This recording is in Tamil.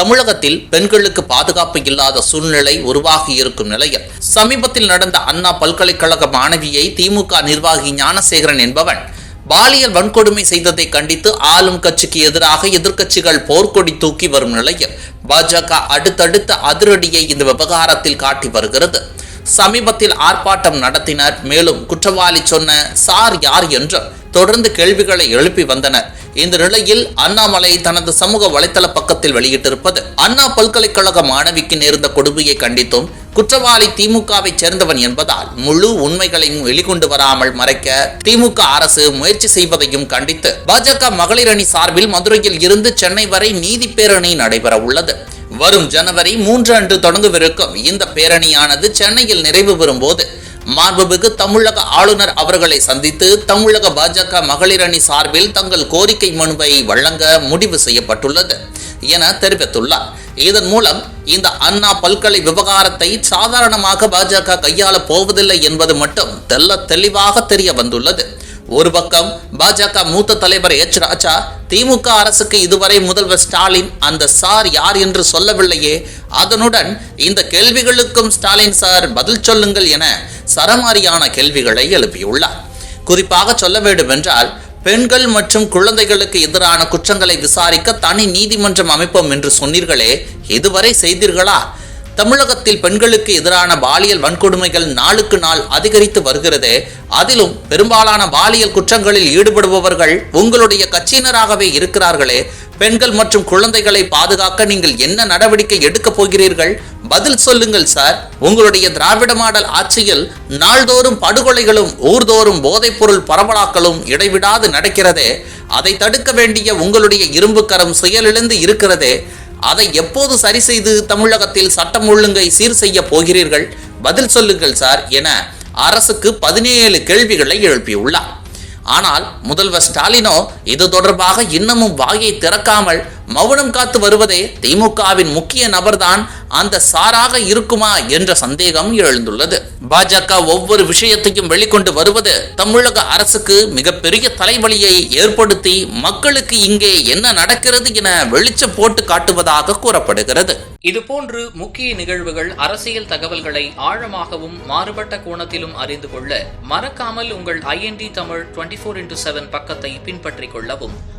தமிழகத்தில் பெண்களுக்கு பாதுகாப்பு இல்லாத சூழ்நிலை உருவாகி இருக்கும் நிலையில் சமீபத்தில் நடந்த அண்ணா பல்கலைக்கழக மாணவியை திமுக நிர்வாகி ஞானசேகரன் என்பவன் பாலியல் வன்கொடுமை செய்ததை கண்டித்து ஆளும் கட்சிக்கு எதிராக எதிர்க்கட்சிகள் போர்க்கொடி தூக்கி வரும் நிலையில் பாஜக அடுத்தடுத்த அதிரடியை இந்த விவகாரத்தில் காட்டி வருகிறது. சமீபத்தில் ஆர்ப்பாட்டம் நடத்தினர் மேலும் குற்றவாளி சொன்ன சார் யார் என்று தொடர்ந்து கேள்விகளை எழுப்பி வந்தனர் இந்த நிலையில் அண்ணாமலை தனது சமூக வலைதள பக்கத்தில் வெளியிட்டிருப்பது அண்ணா பல்கலைக்கழக மாணவிக்கு நேர்ந்த கொடுமையை கண்டித்தும் குற்றவாளி திமுகவை சேர்ந்தவன் என்பதால் முழு உண்மைகளையும் வெளிக்கொண்டு வராமல் மறைக்க திமுக அரசு முயற்சி செய்வதையும் கண்டித்து பாஜக மகளிர் அணி சார்பில் மதுரையில் இருந்து சென்னை வரை நீதி பேரணி நடைபெற உள்ளது. வரும் ஜனவரி மூன்று அன்று தொடங்கவிருக்கும் இந்த பேரணியானது சென்னையில் நிறைவு பெறும் போது மாண்புமிகு தமிழக ஆளுநர் அவர்களை சந்தித்து தமிழக பாஜக மகளிர் அணி சார்பில் தங்கள் கோரிக்கை மனுவை வழங்க முடிவு செய்யப்பட்டுள்ளது என தெரிவித்துள்ளார். இதன் மூலம் இந்த அண்ணா பல்கலை விவகாரத்தை சாதாரணமாக பாஜக கையாள போவதில்லை என்பது மட்டும் தெல்ல தெளிவாக தெரிய வந்துள்ளது. ஒரு பக்கம் பாஜக மூத்த தலைவர் எச். ராஜா திமுக அரசுக்கு இதுவரை முதல்வர் ஸ்டாலின் அந்த சார் யார் என்று சொல்லவில்லையே. அதனுடன் இந்த கேள்விகளுக்கும் ஸ்டாலின் சார் பதில் சொல்லுங்கள் என சரமாரியான கேள்விகளை எழுப்பியுள்ளார். குறிப்பாக சொல்ல வேண்டுமென்றால் பெண்கள் மற்றும் குழந்தைகளுக்கு எதிரான குற்றங்களை விசாரிக்க தனி நீதிமன்றம் அமைப்போம் என்று சொன்னீர்களே இதுவரை செய்தீர்களா? தமிழகத்தில் பெண்களுக்கு எதிரான பாலியல் வன்கொடுமைகள் நாளுக்கு நாள் அதிகரித்து வருகிறது அதிலும் பெரும்பாலான பாலியல் குற்றங்களில் ஈடுபடுபவர்கள் உங்களுடைய கட்சியினராகவே இருக்கிறார்களே பெண்கள் மற்றும் குழந்தைகளை பாதுகாக்க நீங்கள் என்ன நடவடிக்கை எடுக்கப் போகிறீர்கள்? பதில் சொல்லுங்கள் சார். உங்களுடைய திராவிட மாடல் ஆட்சியில் நாள்தோறும் படுகொலைகளும் ஊர்தோறும் போதைப்பொருள் பரவலாக்களும் இடைவிடாது நடக்கிறதே அதை தடுக்க வேண்டிய உங்களுடைய இரும்பு கரம் செயலிழந்து இருக்கிறதே அதை எப்போது சரி செய்து தமிழகத்தில் சட்டம் ஒழுங்கை சீர் செய்ய போகிறீர்கள்? பதில் சொல்லுங்கள் சார் என அரசுக்கு பதினேழு கேள்விகளை எழுப்பியுள்ளார். ஆனால் முதல்வர் ஸ்டாலினோ இது தொடர்பாக இன்னமும் வாயை திறக்காமல் மௌனம் காத்து வருவதே திமுகவின் முக்கிய நபர்தான். அந்த சாராக இருக்குமா என்ற சந்தேகம் எழுந்துள்ளது. பாஜக ஒவ்வொரு விஷயத்தையும் வெளிக்கொண்டு வருவது தமிழக அரசுக்கு மிகப்பெரிய தலைவலியை ஏற்படுத்தி மக்களுக்கு இங்கே என்ன நடக்கிறது என வெளிச்சம் போட்டு காட்டுவதாக கூறப்படுகிறது. இதுபோன்று முக்கிய நிகழ்வுகள் அரசியல் தகவல்களை ஆழமாகவும் மாறுபட்ட கோணத்திலும் அறிந்து கொள்ள மறக்காமல் உங்கள் IND Tamil twenty four into seven பக்கத்தை பின்பற்றிக் கொள்ளவும்.